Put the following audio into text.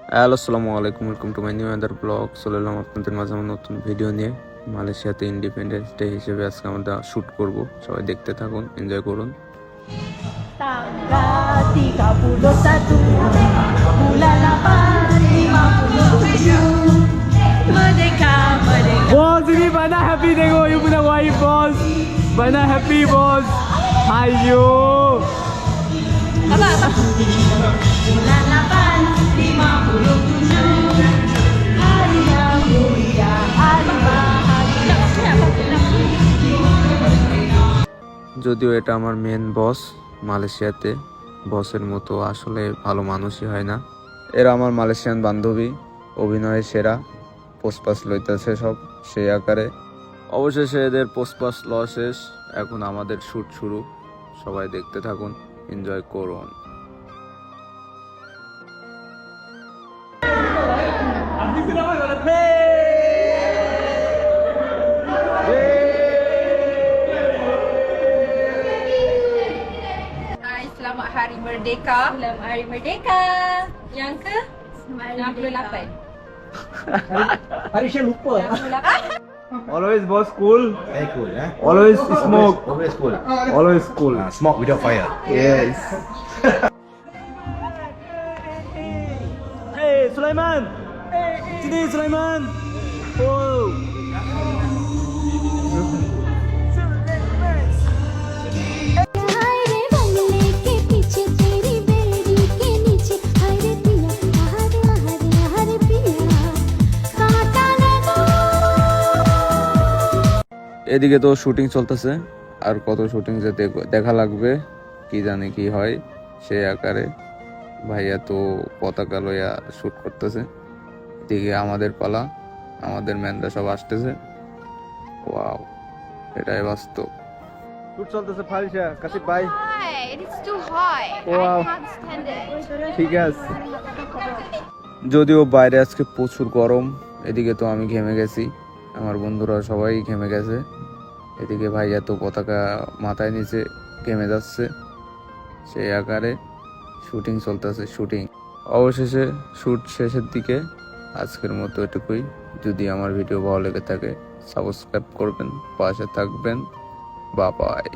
Hello আসসালামু আলাইকুম welcome to my new other blog চলে এলাম আপনাদের মাঝে আমার নতুন ভিডিও নিয়ে। মালয়েশিয়াতে ইন্ডিপেন্ডেন্স ডে হিসেবে আজকে আমরা শ্যুট করব। সবাই দেখতে থাকুন এনজয় করুন। Tanggal 31 Bulan 8 57 Merdeka Merdeka boss ini mana happy tengok you. punya wife boss যদিও এটা আমার মেন বস মালয়েশিয়াতে। বসের মতো আসলে ভালো মানুষই হয় না। এরা আমার মালয়েশিয়ান বান্ধবী, অভিনয়ে সেরা, পোস্টপাস লইতেছে সব সেই আকারে। অবশেষে এদের পোস্টপাস ল শেষ। এখন আমাদের শ্যুট শুরু। সবাই দেখতে থাকুন এনজয় করুন। Selamat Hari Merdeka. Selamat Hari Merdeka. Yang ke? 68. hari saya lupa 68. always boss cool Very cool, eh? always smoke Always cool. always cool Uh, smoke without fire. yes hey Sulaiman sini Sulaiman oh এদিকে তো shooting চলতেছে। আর কত shooting যে দেখ- দেখা লাগবে কি জানি কি হয় সেই আকারে। ভাইয়া তো পতাকা লইয়া শুট করতেছে। এদিকে আমাদের পালা আমাদের ম্যানরা সব আসতেছে। ওয়াও এটাই বাস্তব। শুট চলতেছে ভাই. ঠিক আছে। যদিও বাইরে আজকে প্রচুর গরম এদিকে তো আমি ঘেমে গেছি। আমার বন্ধুরা সবাই ঘেমে গেছে। এদিকে ভাই এত পতাকা মাথায় নিচে ঘেমে যাচ্ছে। সেই আকারে শুটিং চলতেছে শুটিং অবশেষে শ্যুট শেষের দিকে আজকের মতো এটুকুই। যদি আমার ভিডিও ভালো লেগে থাকে সাবস্ক্রাইব করবেন, পাশে থাকবেন। বা বাই